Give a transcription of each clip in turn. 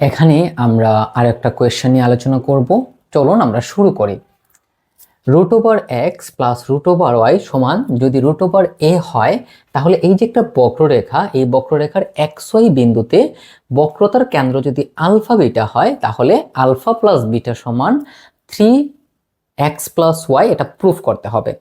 এখানে আমরা আরেকটা কোয়েশ্চেন নিয়ে আলোচনা করব। চলুন আমরা শুরু করি। Root over x plus root over y সমান যদি রুট ওভার এ হয়, তাহলে এই যে একটা বক্ররেখা, এই বক্ররেখার এক্স ওয়াই বিন্দুতে বক্রতার কেন্দ্র যদি আলফা বিটা হয়, তাহলে আলফা প্লাস বিটা সমান থ্রি এক্স প্লাস ওয়াই এটা প্রুফ করতে হবে।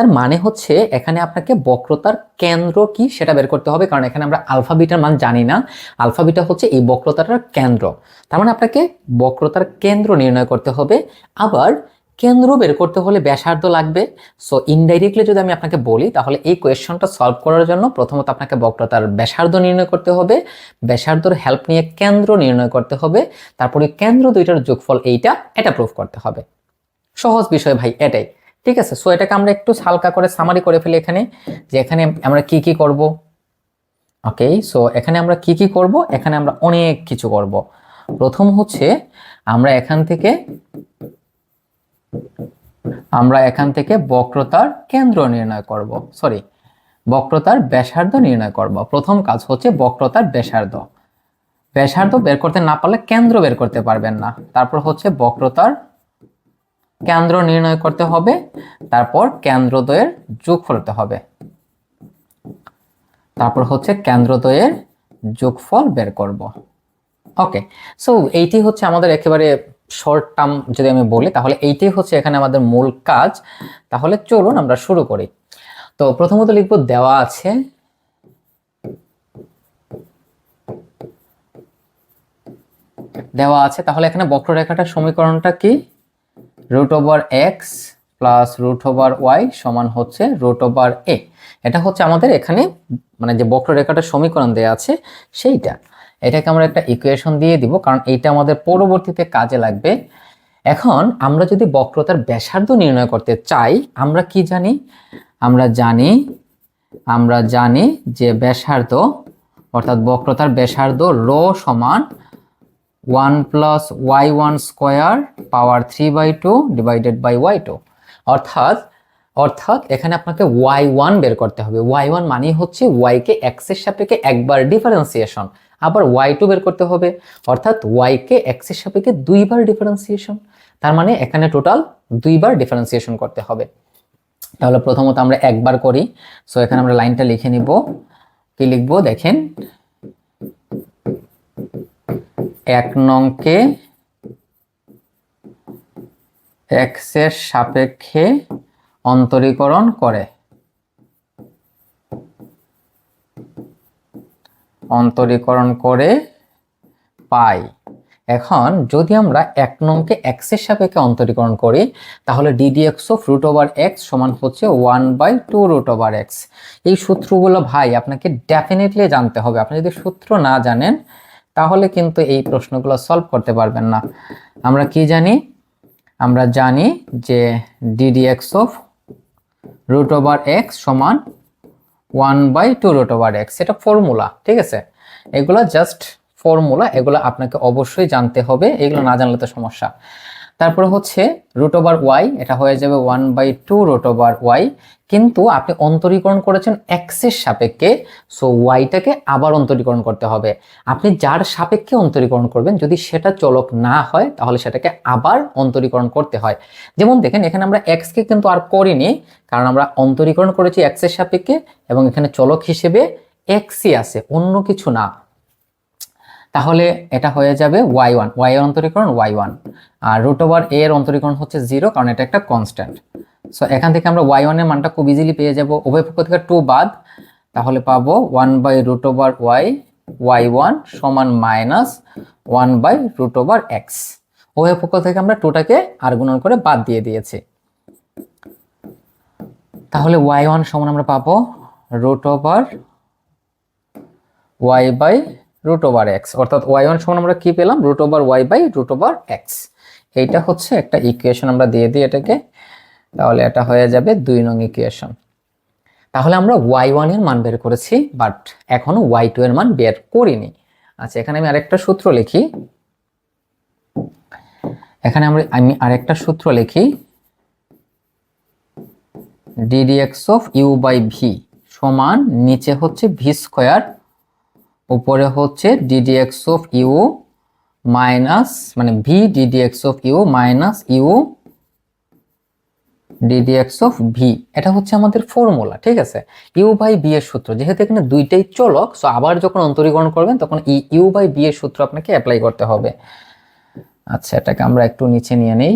তার মানে হচ্ছে এখানে আপনাকে বক্রতার কেন্দ্র কি সেটা বের করতে হবে, কারণ এখানে আমরা আলফাবিটার মান জানি না। আলফা বিটা হচ্ছে এই বক্রতাটার কেন্দ্র। তার মানে আপনাকে বক্রতার কেন্দ্র নির্ণয় করতে হবে। আবার কেন্দ্র বের করতে হলে ব্যাসার্ধ লাগবে। সো ইনডাইরেক্টলি যদি আমি আপনাকে বলি, তাহলে এই কোয়েশ্চনটা সলভ করার জন্য প্রথমত আপনাকে বক্রতার ব্যাসার্ধ নির্ণয় করতে হবে। ব্যাসার্ধর হেল্প নিয়ে কেন্দ্র নির্ণয় করতে হবে। তারপরে কেন্দ্র দুইটার যোগফল এইটা, এটা প্রুফ করতে হবে। সহজ বিষয় ভাই, এটাই। ঠিক আছে? সো এটাকে আমরা একটু হালকা করে সামারি করে ফেলি এখানে যে এখানে আমরা কি কি করব। ওকে সো এখানে আমরা কি কি করব? এখানে আমরা অনেক কিছু করব। প্রথম হচ্ছে আমরা এখান থেকে আমরা এখান থেকে বক্রতার কেন্দ্র নির্ণয় করব। সরি বক্রতার ব্যাসার্ধ নির্ণয় করব। প্রথম কাজ হচ্ছে বক্রতার ব্যাসার্ধ। ব্যাসার্ধ বের করতে না পারলে কেন্দ্র বের করতে পারবেন না। তারপর হচ্ছে বক্রতার কেন্দ্র নির্ণয় করতে হবে, তারপর কেন্দ্রদ্বয়ের যোগফল হতে হবে। তারপর হচ্ছে কেন্দ্রদ্বয়ের যোগফল বের করব। ওকে সো এইটি হচ্ছে আমাদের একেবারে শর্ট টার্ম যদি আমি বলি, তাহলে এইটাই হচ্ছে এখানে আমাদের মূল কাজ। তাহলে চলুন আমরা শুরু করি। তো প্রথমত লিখব দেওয়া আছে দেওয়া আছে। তাহলে এখানে বক্ররেখাটার সমীকরণটা কি? Root over x plus root over y সমান হচ্ছে রুট ওভার এ এটা হচ্ছে আমাদের এখানে মানে যে বক্ররেখাটার সমীকরণ দেওয়া আছে, সেইটা। এটাকে আমরা একটা ইকুয়েশন দিয়ে দিব, কারণ এইটা আমাদের পরবর্তীতে কাজে লাগবে। এখন আমরা যদি বক্রতার ব্যাসার্ধ নির্ণয় করতে চাই, আমরা কি জানি? আমরা জানি আমরা জানি যে ব্যাসার্ধ, অর্থাৎ বক্রতার ব্যাসার্ধ রো সমান one plus y one square power three by two divided by y two. অর্থাৎ অর্থাৎ এখানে আপনাকে ওয়াই ওয়ান বের করতে হবে। ওয়াই ওয়ান মানেই হচ্ছে ওয়াইকে এক্সের সাপেক্ষে একবার ডিফারেন্সিয়েশন আবার ওয়াই টু বের করতে হবে। অর্থাৎ ওয়াইকে এক্সের সাপেক্ষে দুইবার ডিফারেন্সিয়েশন তার মানে এখানে টোটাল দুইবার ডিফারেন্সিয়েশন করতে হবে। তাহলে প্রথমত আমরা একবার করি। সো এখানে আমরা লাইনটা লিখে নিব। কি লিখব? দেখেন এক নংকে এক্সের সাপেক্ষে অন্তরীকরণ করে। অন্তরীকরণ করে পাই। এখন যদি আমরা এক নংকে এক্সের সাপেক্ষে অন্তরীকরণ করি, তাহলে d d x of root over x সমান হচ্ছে one by two root over x এই সূত্রগুলো ভাই, আপনাকে ডেফিনেটলি জানতে হবে। আপনি যদি সূত্র না জানেন তাহলে কিন্তু এই প্রশ্নগুলো সলভ করতে পারবেন না। আমরা কি জানি? আমরা জানি যে d d x of root over x সমান one by two root over x এটা ফর্মুলা ঠিক আছে? এগুলো জাস্ট ফর্মুলা এগুলো আপনাকে অবশ্যই জানতে হবে, এগুলো না জানলে তো সমস্যা। তারপরে হচ্ছে রুট ওভার ওয়াই এটা হয়ে যাবে one by two root over y কিন্তু আপনি অন্তরীকরণ করেছেন এক্সের সাপেক্ষে সো ওয়াইটাকে আবার অন্তরীকরণ করতে হবে। আপনি যার সাপেক্ষে অন্তরীকরণ করবেন, যদি সেটা চলক না হয়, তাহলে সেটাকে আবার অন্তরীকরণ করতে হয়। যেমন দেখেন, এখানে আমরা এক্সকে কিন্তু আর করিনি, কারণ আমরা অন্তরীকরণ করেছি এক্সের সাপেক্ষে, এবং এখানে চলক হিসেবে এক্সই আছে, অন্য কিছু না। তাহলে এটা হয়ে যাবে ওয়াই ওয়ান ওয়াই এর অন্তরীকরণ ওয়াই ওয়ান আর রুট ওভার এ এর অন্তরীকরণ হচ্ছে জিরো কারণ এটা একটা কনস্ট্যান্ট সো এখান থেকে আমরা ওয়াই ওয়ানের মানটা খুব ইজিলি পেয়ে যাব। উভয় পক্ষ থেকে টু বাদ, তাহলে পাবো one by root over y y one সমান minus one by root over x উভয় পক্ষ থেকে আমরা টুটাকে আর গুণন করে বাদ দিয়ে দিয়েছি। তাহলে ওয়াই ওয়ান সমান আমরা পাবো root over y by root over x অর্থাৎ ওয়াই ওয়ান সমান আমরা কী পেলাম? Root over y by root over x এইটা হচ্ছে একটা ইকুয়েশন আমরা দিয়ে দিই এটাকে। তাহলে এটা হয়ে যাবে দুই নং ইকুয়েশন তাহলে আমরা ওয়াই ওয়ানের মান বের করেছি বাট এখনও ওয়াই টু এর মান বের করিনি। আচ্ছা এখানে আমি আরেকটা সূত্র লিখি। এখানে আমরা, আমি আরেকটা সূত্র লিখি। D d x of u by v সমান নিচে হচ্ছে ভি স্কোয়ার উপরে হচ্ছে d d x of u minus মানে v d d x of u minus u d d x of v এটা হচ্ছে আমাদের ফর্মুলা ঠিক আছে? ইউ বাই বি এর সূত্র, যেহেতু এখানে দুইটাই চলক সো আবার যখন অন্তরীকরণ করবেন, তখন ই ইউ বাই বি এর সূত্র আপনাকে অ্যাপ্লাই করতে হবে। আচ্ছা এটাকে আমরা একটু নিচে নিয়ে নেই।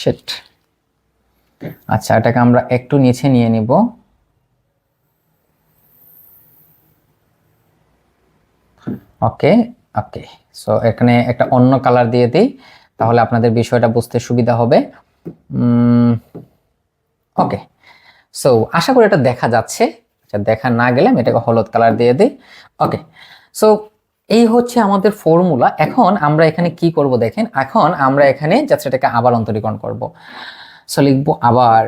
সেট আচ্ছা এটাকে আমরা একটু নিচে নিয়ে নিব। ওকে ওকে সো এখানে একটা অন্য কালার দিয়ে দিই, তাহলে আপনাদের বিষয়টা বুঝতে সুবিধা হবে। ওকে সো আশা করি এটা দেখা যাচ্ছে। আচ্ছা দেখা না গেলে আমি এটাকে হলুদ কালার দিয়ে দিই। ওকে সো এই হচ্ছে আমাদের ফর্মুলা এখন আমরা এখানে কি করব দেখেন? এখন আমরা এখানে জাস্ট এটাকে আবার অন্তরীকরণ করব। সো লিখব আবার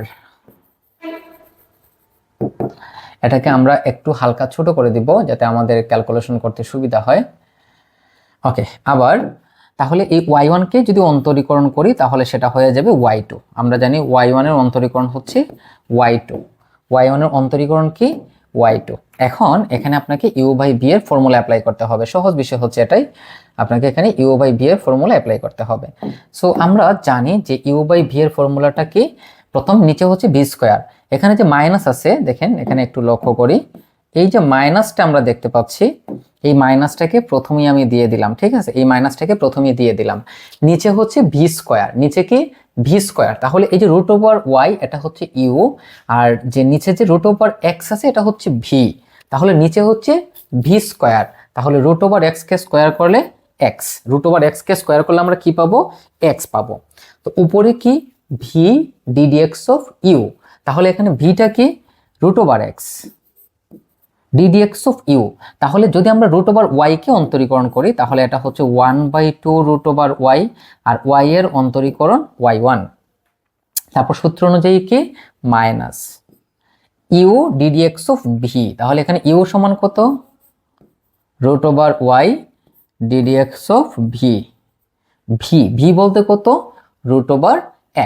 এটাকে আমরা একটু হালকা ছোট করে দিব যাতে আমাদের ক্যালকুলেশন করতে সুবিধা হয়। ওকে আবার তাহলে এই ওয়াই ওয়ানকে যদি অন্তরীকরণ করি, তাহলে সেটা হয়ে যাবে ওয়াই টু আমরা জানি ওয়াই ওয়ানের অন্তরীকরণ হচ্ছে ওয়াই টু ওয়াই ওয়ানের অন্তরীকরণ কি? ওয়াই টু এখন এখানে আপনাকে ইউ বাই বি এর ফর্মুলা অ্যাপ্লাই করতে হবে। সহজ বিষয় হচ্ছে এটাই। আপনাকে এখানে ইউ বাই বি এর ফর্মুলা অ্যাপ্লাই করতে হবে। সো আমরা জানি যে ইউ বাই ভি এর ফর্মুলাটা কি? প্রথম নিচে হচ্ছে বি স্কোয়ার এখানে যে মাইনাস আছে, দেখেন, এখানে একটু লক্ষ্য করি। এই যে মাইনাসটা আমরা দেখতে পাচ্ছি, এই মাইনাসটাকে প্রথমেই আমি দিয়ে দিলাম, ঠিক আছে? এই মাইনাসটাকে প্রথমেই দিয়ে দিলাম। নিচে হচ্ছে ভি স্কোয়ার নিচে কি? ভি স্কোয়ার তাহলে এই যে রুট ওভার ওয়াই এটা হচ্ছে ইউ আর যে নিচে যে রুট ওভার এক্স আছে, এটা হচ্ছে ভি তাহলে নিচে হচ্ছে ভি স্কোয়ার তাহলে রুট ওভার এক্স কে স্কোয়ার করলে এক্স রুট ওভার এক্স কে স্কোয়ার করলে আমরা কি পাবো? এক্স পাবো। তো উপরে কি? ভি ডিডিএক্স অফ ইউ তাহলে এখানে ভিটা কি? Root over x d d x of u তাহলে যদি আমরা রুট ওভার ওয়াইকে অন্তরীকরণ করি, তাহলে এটা হচ্ছে one by two root over y R y এর অন্তরীকরণ ওয়াই ওয়ান তারপর সূত্র অনুযায়ী কি? Minus u d d x of v তাহলে এখানে ইউ সমান কত? Root over y d d x of v v v বলতে কত? Root over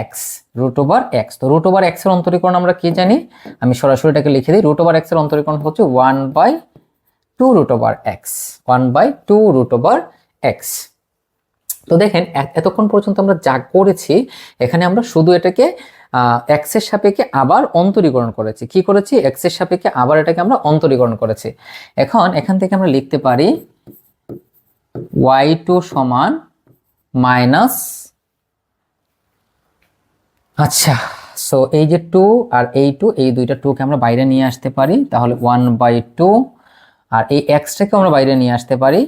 x root over x তো রুট ওভার এক্সের অন্তরীকরণ আমরা কি জানি? আমি সরাসরি এটাকে লিখে দিই। রুট ওভার এক্সের অন্তরীকরণ হচ্ছে one by two root over x one by two root over x তো দেখেন এতক্ষণ পর্যন্ত আমরা যা করেছি, এখানে আমরা শুধু এটাকে এক্সের সাপেক্ষে আবার অন্তরীকরণ করেছি। কি করেছি? এক্সের সাপেক্ষে আবার এটাকে আমরা অন্তরীকরণ করেছি। এখন এখান থেকে আমরা লিখতে পারি ওয়াই টু সমান মাইনাস আচ্ছা সো এই যে টু আর এই টু এই দুইটা টুকে আমরা বাইরে নিয়ে আসতে পারি, তাহলে ওয়ান বাই টু আর এই এক্সটাকে আমরা বাইরে নিয়ে আসতে পারি।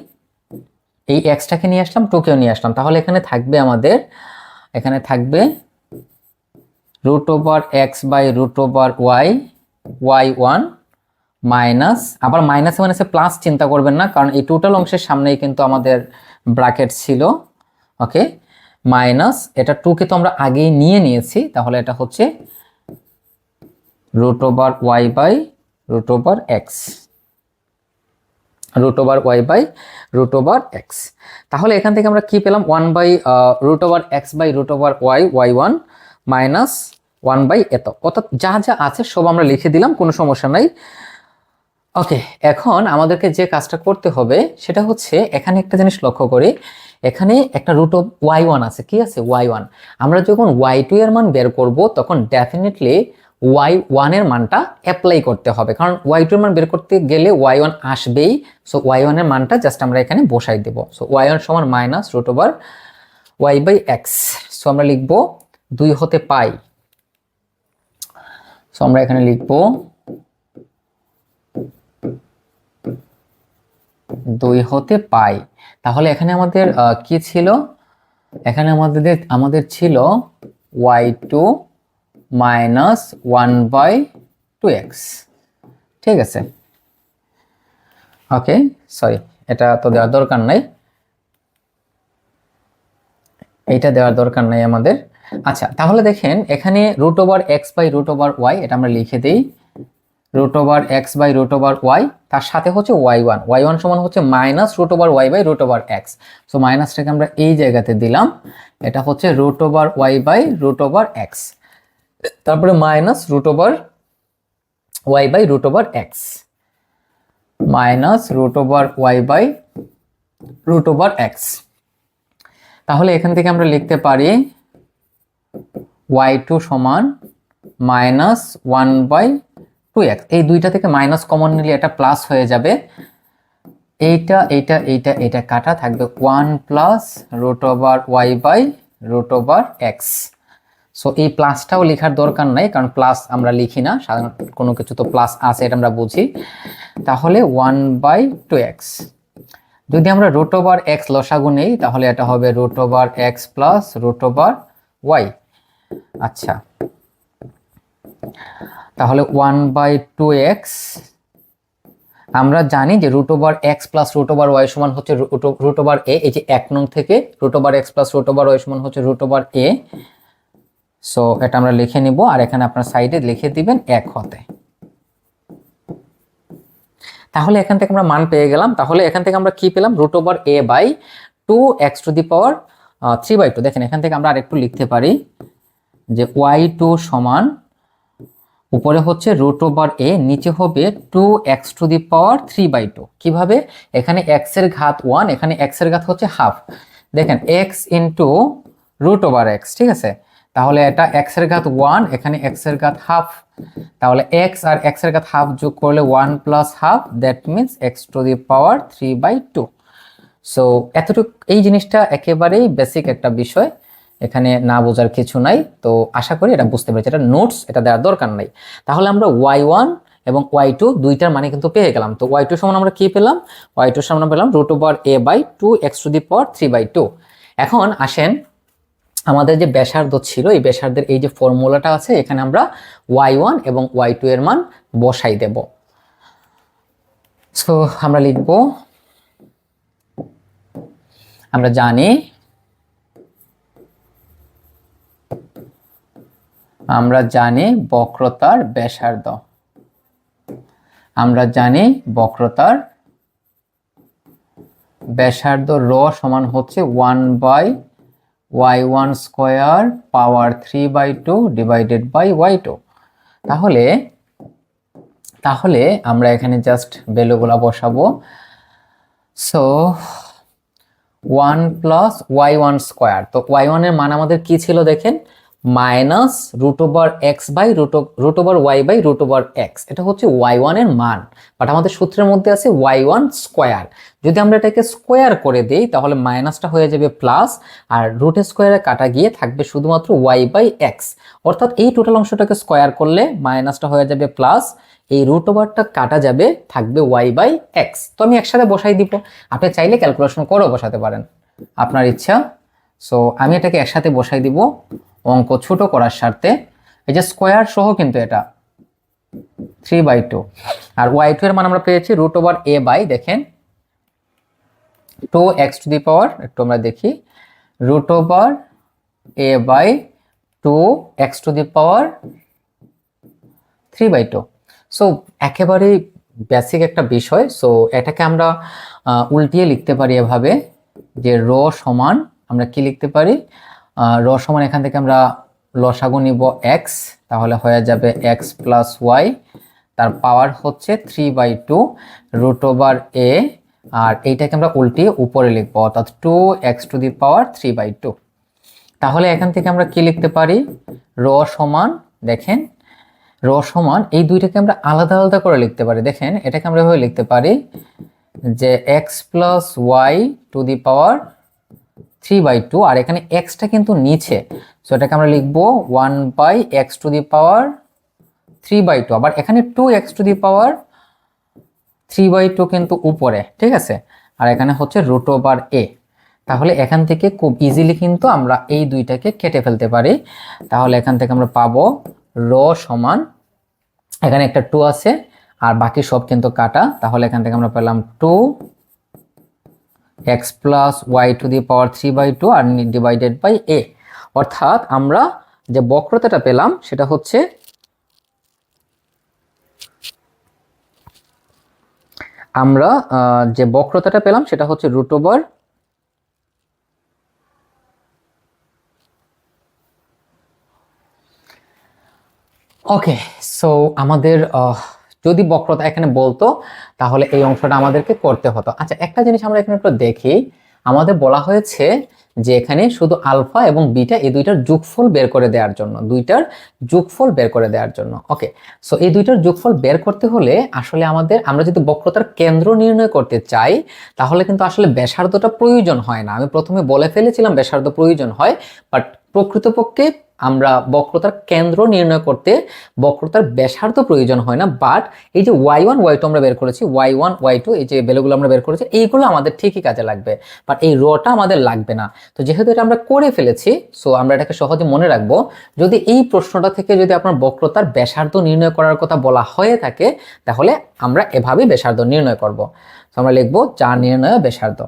এই এক্সটাকে নিয়ে আসলাম টুকেও নিয়ে আসলাম। তাহলে এখানে থাকবে আমাদের, এখানে থাকবে root over x by root over y y one minus আবার মাইনাসে মাইনাসে প্লাস চিন্তা করবেন না, কারণ এই টোটাল অংশের সামনেই কিন্তু আমাদের ব্র্যাকেট ছিল ওকে মাইনাস, এটা টুকে তো আমরা আগেই নিয়ে নিয়েছি, তাহলে এটা হচ্ছে root over y by root over x root over y by root over x তাহলে এখান থেকে আমরা কি পেলাম? One by root over x by root over y y one minus one by এত। অর্থাৎ যা যা আছে সব আমরা লিখে দিলাম, কোনো সমস্যা নাই। ওকে এখন আমাদেরকে যে কাজটা করতে হবে, সেটা হচ্ছে এখানে একটা জিনিস লক্ষ্য করি। এখানে একটা রুট অফ ওয়াই ওয়ান আছে, কি আছে? ওয়াই ওয়ান আমরা যখন ওয়াই টু এর মান বের করব, তখন ডেফিনেটলি ওয়াই ওয়ানের মানটা অ্যাপ্লাই করতে হবে। কারণ ওয়াই টু এর মান বের করতে গেলে ওয়াই ওয়ান আসবেই। সো ওয়াই ওয়ানের মানটা জাস্ট আমরা এখানে বসাই দেবো। সো ওয়াই ওয়ান সমান minus root over y by x so আমরা লিখব দুই হতে পাই। সো আমরা এখানে লিখব দুই হতে পাই। তাহলে এখানে আমাদের কি ছিল? এখানে আমাদের আমাদের ছিল y two minus one by two x ঠিক আছে? ওকে সরি এটা তো দেওয়ার দরকার নাই। এইটা দেওয়ার দরকার নাই আমাদের। আচ্ছা তাহলে দেখেন, এখানে root over x by root over y এটা আমরা লিখে দিই। Root over x by root over y তার সাথে হচ্ছে ওয়াই ওয়ান ওয়াই ওয়ান সমান হচ্ছে minus root over y by root over x so মাইনাসটাকে আমরা এই জায়গাতে দিলাম এটা হচ্ছে root over y by root over x তারপরে minus root over y by root over x minus root over y by root over x তাহলে এখান থেকে আমরা লিখতে পারি ওয়াই টু সমান minus one by two x এই দুইটা থেকে মাইনাস কমন নিলে এটা প্লাস হয়ে যাবে। এইটা এইটা এইটা এটা কাটা থাকবে one plus root over y by root over x so এই প্লাসটাও লেখার দরকার নাই, কারণ প্লাস আমরা লিখি না, সাধারণ কোনো কিছু তো প্লাস আছে এটা আমরা বুঝি। তাহলে ওয়ান বাই টু এক্স যদি আমরা রুট ওভার এক্স লসাগু নেই, তাহলে এটা হবে root over x plus root over y আচ্ছা। তাহলে ওয়ান বাই টু এক্স আমরা জানি যে root over x plus root over y সমান হচ্ছে রুট ওভার এ এই যে এক নং থেকে root over x plus root over y সমান হচ্ছে রুট ওভার এ সো এটা আমরা লিখে নিব আর এখানে আপনার সাইডে লিখে দিবেন এক হতে। তাহলে এখান থেকে আমরা মান পেয়ে গেলাম। তাহলে এখান থেকে আমরা কি পেলাম? Root over a by two x to the power three by two দেখেন, এখান থেকে আমরা আরেকটু লিখতে পারি যে ওয়াই টু সমান উপরে হচ্ছে রুট ওভার এ নিচে হবে two x to the power three by two কীভাবে? এখানে এক্সের ঘাত ওয়ান এখানে এক্সের ঘাত হচ্ছে হাফ দেখেন x into root over x ঠিক আছে? তাহলে এটা এক্সের ঘাত ওয়ান এখানে এক্সের ঘাত হাফ তাহলে এক্স আর এক্সের ঘাত হাফ যোগ করলে one plus half that means x to the power three by two so এতটুকু, এই জিনিসটা একেবারেই বেসিক একটা বিষয়। এখানে না বোঝার কিছু নাই। তো আশা করি এটা বুঝতে পেরেছি। এটা নোটস এটা দেওয়ার দরকার নাই। তাহলে আমরা ওয়াই ওয়ান এবং ওয়াই টু দুইটার মানে কিন্তু পেয়ে গেলাম। তো ওয়াই টু সমান আমরা কি পেলাম? ওয়াই টু সমান পেলাম root over a by two x to the power three by two এখন আসেন আমাদের যে ব্যাসার্ধ ছিল, এই ব্যাসার্ধের এই যে ফর্মুলাটা আছে, এখানে আমরা ওয়াই ওয়ান এবং ওয়াই টু এর মান বসাই দেব। আমরা লিখব, আমরা জানি আমরা জানি বক্রতার ব্যাসার্ধ। আমরা জানি বক্রতার ব্যাসার্ধ র সমান হচ্ছে one by y one square power three by two divided by y two. তাহলে তাহলে আমরা এখানে জাস্ট ভ্যালুগুলো বসাবো। So, one plus y one square. তো ওয়াই ওয়ানের মান আমাদের কি ছিল দেখেন? Minus root over x by root root over y by root over x. এটা হচ্ছে ওয়াই ওয়ানের মান। বাট আমাদের সূত্রের মধ্যে আছে ওয়াই ওয়ান স্কোয়ার। যদি আমরা এটাকে স্কোয়ার করে দিই, তাহলে মাইনাসটা হয়ে যাবে প্লাস, আর রুট স্কোয়ারে কাটা গিয়ে থাকবে শুধুমাত্র ওয়াই বাই এক্স। অর্থাৎ এই টোটাল অংশটাকে স্কোয়ার করলে মাইনাসটা হয়ে যাবে প্লাস, এই রুট ওভারটা কাটা যাবে, থাকবে ওয়াই বাই এক্স। তো আমি একসাথে বসাই দিব। আপনি চাইলে ক্যালকুলেশন করেও বসাতে পারেন। আপনার ইচ্ছা। সো আমি এটাকে একসাথে বসাই দিব। অঙ্ক ছোট করার স্বার্থে, এই যে স্কোয়ার সহ কিন্তু এটা থ্রি বাই টু আর ওয়াই টু এর মান আমরা পেয়েছি রুট ওভার এ বাই দেখেন two x to the power একটু আমরা দেখি root over a by two x to the power three by two so একেবারেই বেসিক একটা বিষয় সো এটাকে আমরা উল্টিয়ে লিখতে পারি এভাবে, যে র সমান আমরা কি লিখতে পারি? র সমান এখান থেকে আমরা লসাগু নিব এক্স তাহলে হয়ে যাবে এক্স প্লাস ওয়াই তার পাওয়ার হচ্ছে three by two root over a আর এইটাকে আমরা উল্টিয়ে উপরে লিখব, অর্থাৎ two x to the power three by two তাহলে এখান থেকে আমরা কি লিখতে পারি? র সমান, দেখেন, র সমান, এই দুইটাকে আমরা আলাদা আলাদা করে লিখতে পারি। দেখেন, এটাকে আমরা এভাবে লিখতে পারি যে x plus y to the power three by two আর এখানে এক্সটা কিন্তু নিচে। সো এটাকে আমরা লিখব one by x to the power three by two আবার এখানে two x to the power three by two কিন্তু উপরে, ঠিক আছে? আর এখানে হচ্ছে রুট ওভার এ তাহলে এখান থেকে খুব ইজিলি কিন্তু আমরা এই দুইটাকে কেটে ফেলতে পারি। তাহলে এখান থেকে আমরা পাবো র সমান, এখানে একটা টু আছে, আর বাকি সব কিন্তু কাটা। তাহলে এখান থেকে আমরা পেলাম two x plus y to the power three by two R divided by a অর্থাৎ আমরা যে বক্রতাটা পেলাম, সেটা হচ্ছে আমরা যে বক্রতাটা পেলাম, সেটা হচ্ছে রুট ওভার ওকে সো আমাদের যদি বক্রতা এখানে বলতো, তাহলে এই অংশটা আমাদেরকে করতে হতো। আচ্ছা একটা জিনিস আমরা এখানে একটু দেখি। আমাদের বলা হয়েছে যে এখানে শুধু আলফা এবং বিটা এই দুইটার যোগফল বের করে দেওয়ার জন্য, দুইটার যোগফল বের করে দেওয়ার জন্য। ওকে সো এই দুইটার যোগফল বের করতে হলে আসলে আমাদের, আমরা যদি বক্রতার কেন্দ্র নির্ণয় করতে চাই, তাহলে কিন্তু আসলে ব্যাসার্ধটা প্রয়োজন হয় না। আমি প্রথমে বলে ফেলেছিলাম ব্যাসার্ধ প্রয়োজন হয় বাট প্রকৃতপক্ষে আমরা বক্রতার কেন্দ্র নির্ণয় করতে বক্রতার ব্যাসার্ধ প্রয়োজন হয় না বাট এই যে ওয়াই ওয়ান ওয়াই টু আমরা বের করেছি ওয়াই ওয়ান ওয়াই টু এই যে ভ্যালুগুলো আমরা বের করেছি, এইগুলো আমাদের ঠিকই কাজে লাগবে বাট এই রটা আমাদের লাগবে না। তো যেহেতু এটা আমরা করে ফেলেছি সো আমরা এটাকে সহজে মনে রাখব, যদি এই প্রশ্নটা থেকে যদি আপনার বক্রতার ব্যাসার্ধ নির্ণয় করার কথা বলা হয়ে থাকে, তাহলে আমরা এভাবেই ব্যাসার্ধ নির্ণয় করব। তো আমরা লিখব যা নির্ণয় ব্যাসার্ধ।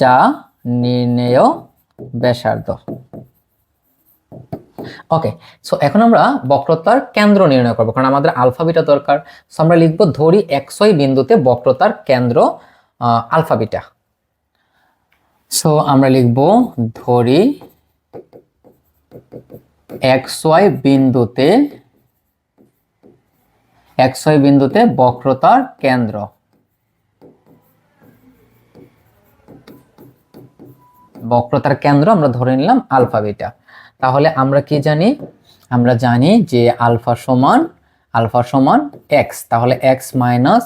যা নির্ণেয় ব্যাসার্ধ। ওকে সো এখন আমরা বক্রতার কেন্দ্র নির্ণয় করব, কারণ আমাদের আলফাবিটা দরকার। সো আমরা লিখব ধরি এক্সই বিন্দুতে বক্রতার কেন্দ্র আলফাবিটা সো আমরা লিখব ধরি এক্সওয়াই বিন্দুতে এক্সওয়াই বিন্দুতে বক্রতার কেন্দ্র। বক্রতার কেন্দ্র আমরা ধরে নিলাম আলফা বিটা। তাহলে আমরা কি জানি? আমরা জানি যে আলফা সমান আলফা সমান এক্স তাহলে x minus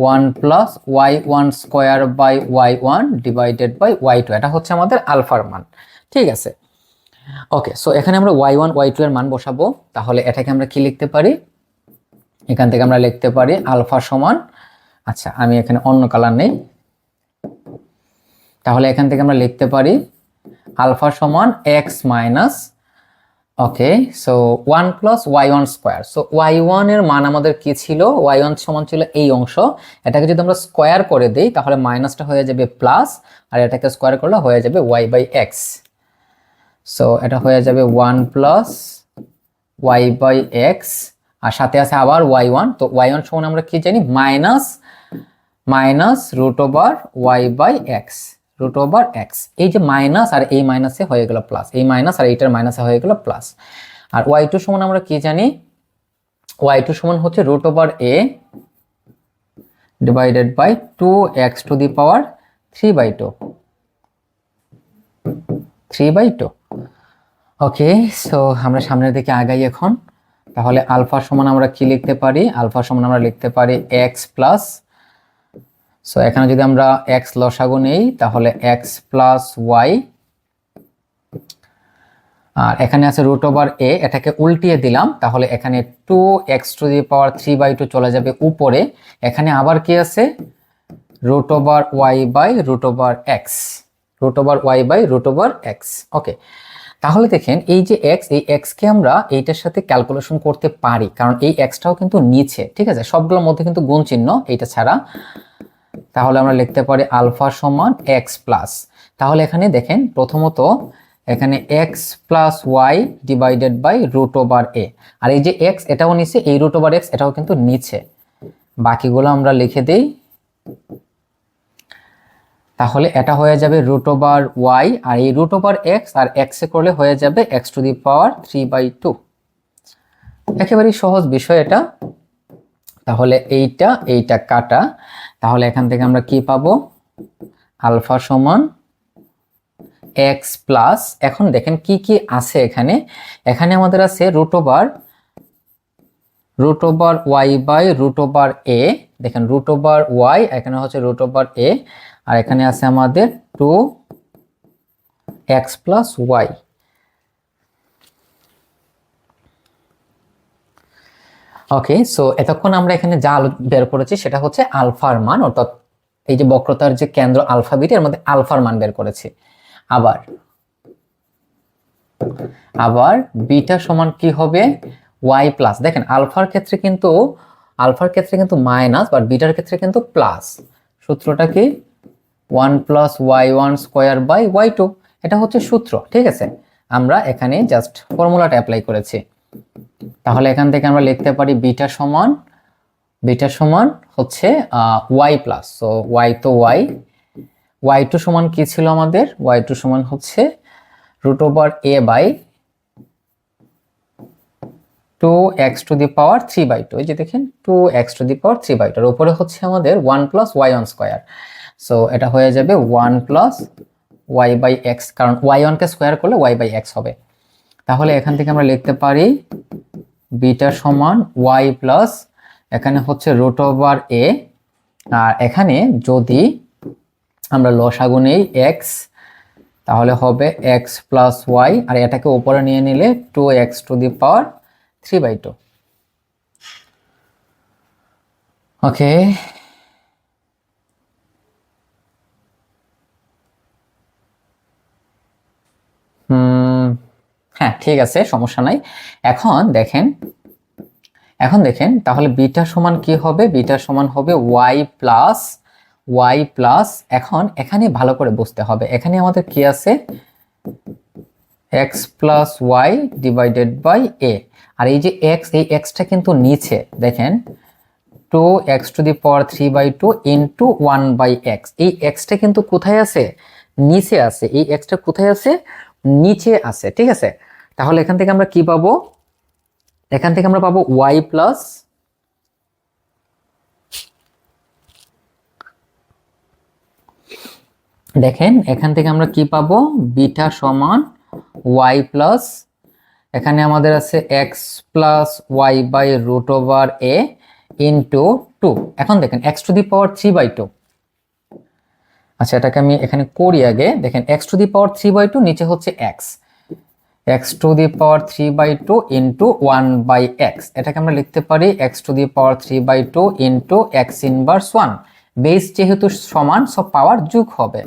one plus y one square by y one divided by y two এটা হচ্ছে আমাদের আলফার মান। ঠিক আছে? ওকে সো এখানে আমরা ওয়াই ওয়ান ওয়াই টু এর মান বসাবো। তাহলে এটাকে আমরা কি লিখতে পারি? এখান থেকে আমরা লিখতে পারি আলফা সমান। আচ্ছা আমি এখানে অন্য কালার নেই। তাহলে এখান থেকে আমরা লিখতে পারি আলফা সমান x minus okay so one plus y one square so y ওয়ানের মান আমাদের কি ছিল? ওয়াই ওয়ান সমান ছিল এই অংশ। এটাকে যদি আমরা স্কোয়ার করে দিই, তাহলে মাইনাসটা হয়ে যাবে প্লাস আর এটাকে স্কোয়ার করলে হয়ে যাবে ওয়াই বাই এক্স সো এটা হয়ে যাবে one plus y by x আর সাথে আছে আবার ওয়াই ওয়ান তো ওয়াই ওয়ান সমান আমরা কি জানি? Minus minus root over y by x root over x এই যে মাইনাস আর এই মাইনাসে হয়ে গেল প্লাস এই মাইনাস আর এইটার মাইনাসে হয়ে গেল প্লাস আর ওয়াই টু সমান আমরা কি জানি? ওয়াই টু সমান হচ্ছে root over a divided by two x to the power three by two three by two okay so আমরা সামনের দিকে আগাই এখন। তাহলে আলফা সমান আমরা কি লিখতে পারি? আলফা সমান আমরা লিখতে পারি এক্স প্লাস সো এখানে যদি আমরা এক্স লসাগু নেই, তাহলে এক্স প্লাস ওয়াই আর এখানে আছে রুট ওভার এ এটাকে উল্টিয়ে দিলাম, তাহলে এখানে two x to the power three by two চলে যাবে উপরে। এখানে আবার কি আছে? Root over y by root over x root over y by root over x okay তাহলে দেখেন, এই যে এক্স এই এক্সকে আমরা এইটার সাথে ক্যালকুলেশন করতে পারি, কারণ এই এক্সটাও কিন্তু নিচে, ঠিক আছে? সবগুলোর মধ্যে কিন্তু গুণ চিহ্ন, এইটা ছাড়া। তাহলে আমরা লিখতে পারি আলফা সমান এক্স প্লাস তাহলে এখানে দেখেন প্রথমত এখানে x plus y divided by root over a আর এই যে এক্স এটাও নিচে, এই রুট ওভার এক্স এটাও কিন্তু নিচে। বাকিগুলো আমরা লিখে দিই। তাহলে এটা হয়ে যাবে রুট ওভার ওয়াই আর এই রুট ওভার এক্স আর এক্সে করলে হয়ে যাবে x to the power three by two একেবারেই সহজ বিষয় এটা। তাহলে এইটা এইটা কাটা। তাহলে এখান থেকে আমরা কি পাবো? আলফা সমান এক্স প্লাস। এখন দেখেন কি কি আছে এখানে? এখানে আমাদের আছে root over root over y by root a. দেখেন রুট ওয়াই, এখানে হচ্ছে রুট এ। আর এখানে আছে আমাদের two x plus y. Okay so এতক্ষণ আমরা এখানে যা বের করেছি সেটা হচ্ছে আলফার মান, অর্থাৎ এই যে বক্রতার যে কেন্দ্র আলফা বিট এর মধ্যে আলফার মান বের করেছি। আবার আবার বিটা সমান কি হবে? ওয়াই প্লাস দেখেন, আলফার ক্ষেত্রে কিন্তু, আলফার ক্ষেত্রে কিন্তু মাইনাস বাট বিটার ক্ষেত্রে কিন্তু প্লাস সূত্রটা কি? One plus y one square by y two এটা হচ্ছে সূত্র, ঠিক আছে? আমরা এখানে জাস্ট ফর্মুলাটা অ্যাপ্লাই করেছি। তাহলে এখান থেকে আমরা লিখতে পারি বিটা সমান বিটা সমান হচ্ছে ওয়াই প্লাস সো ওয়াই তো ওয়াই ওয়াই টু সমান কি ছিল আমাদের? ওয়াই টু সমান হচ্ছে root over a by two x to the power three by two এই যে দেখেন two x to the power three by two উপরে হচ্ছে আমাদের one plus y one square so এটা হয়ে যাবে one plus y by x কারণ ওয়াই ওয়ানকে স্কোয়ার করলে ওয়াই বাই এক্স হবে। তাহলে এখান থেকে আমরা লিখতে পারি বিটা সমান ওয়াই প্লাস এখানে হচ্ছে রুট ওভার এ আর এখানে যদি আমরা লসাগু নেই এক্স তাহলে হবে এক্স প্লাস ওয়াই আর এটাকে উপরে নিয়ে নিলে two x to the power three by two okay হ্যাঁ ঠিক আছে, সমস্যা নাই। এখন দেখেন এখন দেখেন, তাহলে বিটা সমান কি হবে? বিটা সমান হবে ওয়াই প্লাস ওয়াই প্লাস এখন এখানে ভালো করে বুঝতে হবে। এখানে আমাদের কি আছে? X plus y divided by a আর এই যে এক্স এই এক্সটা কিন্তু নিচে, দেখেন two x to the power three by two into one by x এই এক্সটা কিন্তু কোথায় আছে? নিচে আছে। এই এক্সটা কোথায় আছে? নিচে আছে, ঠিক আছে? তাহলে এখান থেকে আমরা কি পাবো? এখান থেকে আমরা পাবো ওয়াই প্লাস দেখেন, এখান থেকে আমরা কি পাবো? বিটা সমান ওয়াই প্লাস এখানে আমাদের আছে x plus y by root over a into two এখন দেখেন x to the power three by two আচ্ছা এটাকে আমি এখানে করি আগে। দেখেন x to the power three by two নিচে হচ্ছে x x to the power three by two into one by x এটাকে আমরা লিখতে পারি x to the power three by two into x inverse one base যেহেতু সমান সব পাওয়ার যোগ হবে।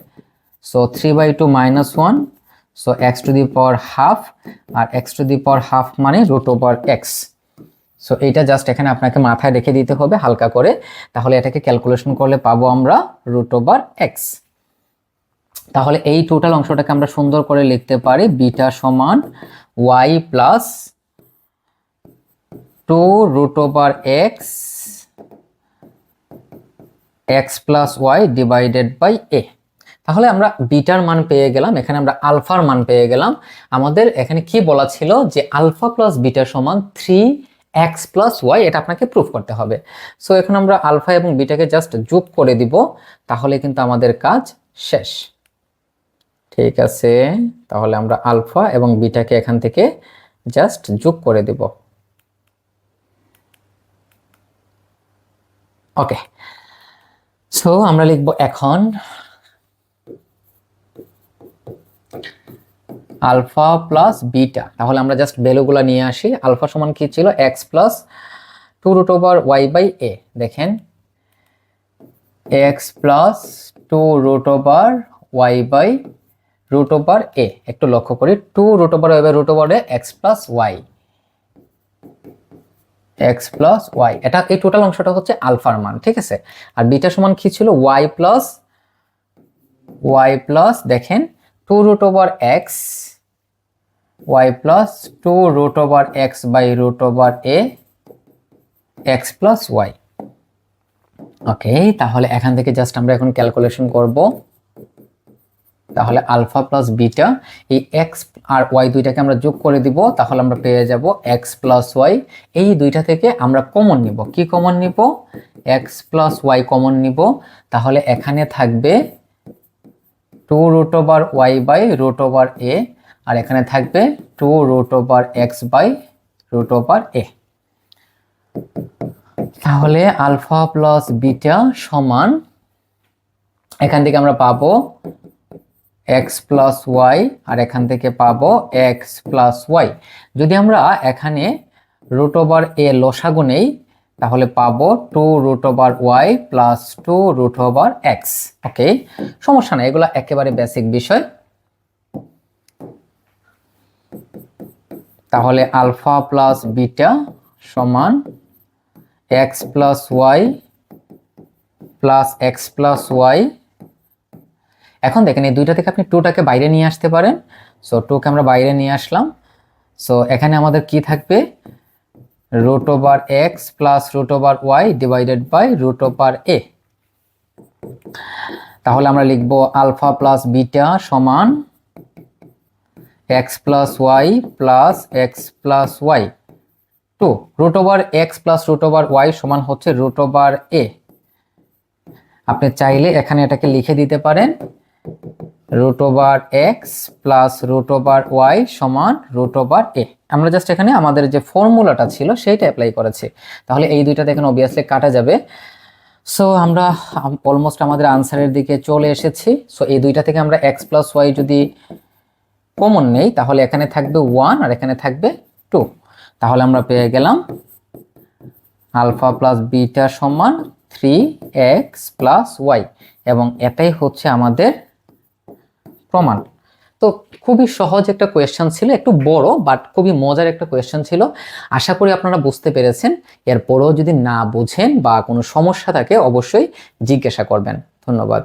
So three by two minus one so x to the power half R x to the power half মানে রুট ওভার এক্স সো এইটা just এখানে আপনাকে মাথায় রেখে দিতে হবে হালকা করে। তাহলে এটাকে ক্যালকুলেশন করলে পাবো আমরা রুট ওভার এক্স তাহলে এই টোটাল অংশটাকে আমরা সুন্দর করে লিখতে পারি বিটা সমান y plus two root over x x plus y divided by a তাহলে আমরা বিটার মান পেয়ে গেলাম, এখানে আমরা আলফার মান পেয়ে গেলাম। আমাদের এখানে কি বলা ছিল? যে আলফা প্লাস বিটা সমান থ্রি এক্স প্লাস ওয়াই এটা আপনাকে প্রুফ করতে হবে। সো এখন আমরা আলফা এবং বিটাকে জাস্ট যোগ করে দিব, তাহলে কিন্তু আমাদের কাজ শেষ। ঠিক আছে, তাহলে আমরা আলফা এবং বিটাকে এখান থেকে জাস্ট যোগ করে দেব। ওকে সো আমরা লিখব এখন আলফা প্লাস বিটা। তাহলে আমরা জাস্ট ভ্যালুগুলো নিয়ে আসি। আলফা সমান কি ছিল? X plus two root over y by a দেখেন x plus two root over y by root over a একটু লক্ষ্য করি। Two root over by root over a x plus y x plus y এটা এই total অংশটা হচ্ছে আলফার মান, ঠিক আছে? আর বিটা সমান কি ছিল? ওয়াই প্লাস ওয়াই প্লাস দেখেন two root over x y plus two root over x by root over a x plus y okay তাহলে এখান থেকে জাস্ট আমরা এখন ক্যালকুলেশন করব। তাহলে আলফা প্লাস বিটা, এই এক্স আর ওয়াই দুইটাকে আমরা যোগ করে দিব, তাহলে আমরা পেয়ে যাব এক্স প্লাস ওয়াই এই দুইটা থেকে আমরা কমন নিব। কি কমন নিব? এক্স প্লাস ওয়াই কমন নিব। তাহলে এখানে থাকবে two root over y by root over a আর এখানে থাকবে two root over x by root over a তাহলে আলফা প্লাস বিটা সমান, এখান থেকে আমরা পাবো এক্স প্লাস ওয়াই আর এখান থেকে পাবো এক্স প্লাস ওয়াই যদি আমরা এখানে রুট ওভার এ লসাগু নেই, তাহলে পাবো two root over Y plus two root over X okay সমস্যা নেই, এগুলো একেবারে বেসিক বিষয়। তাহলে আলফা প্লাস বিটা সমান X plus Y plus X plus Y এখন দেখেন এই দুইটা থেকে আপনি টুটাকে বাইরে নিয়ে আসতে পারেন। সো টুকে আমরা বাইরে নিয়ে আসলাম। সো এখানে আমাদের কি থাকবে? Root over X plus root over Y divided by root over A তাহলে আমরা লিখব আলফা প্লাস বিটা সমান X plus Y plus X plus Y two root over X plus root over Y সমান হচ্ছে রুট ওভার এ আপনি চাইলে এখানে এটাকে লিখে দিতে পারেন। Root over x plus root over y সমান রুট ওভার এ। আমরা জাস্ট এখানে আমাদের যে ফর্মুলাটা ছিল সেইটা অ্যাপ্লাই করেছি। তাহলে এই দুইটাতে এখানে অবভিয়াসলি কাটা যাবে। সো আমরা অলমোস্ট আমাদের আনসারের দিকে চলে এসেছি। সো এই দুইটা থেকে আমরা এক্স প্লাস ওয়াই যদি কমন নেই, তাহলে এখানে থাকবে ওয়ান আর এখানে থাকবে টু তাহলে আমরা পেয়ে গেলাম আলফা প্লাস বিটা সমান থ্রি এক্স প্লাস ওয়াই এবং এটাই হচ্ছে আমাদের প্রমাণ। তো খুবই সহজ একটা কোয়েশ্চেন ছিল, একটু বড় বাট খুবই মজার একটা কোয়েশ্চেন ছিল। আশা করি আপনারা বুঝতে পেরেছেন। এরপরেও যদি না বুঝেন বা কোনো সমস্যা থাকে, অবশ্যই জিজ্ঞাসা করবেন। ধন্যবাদ।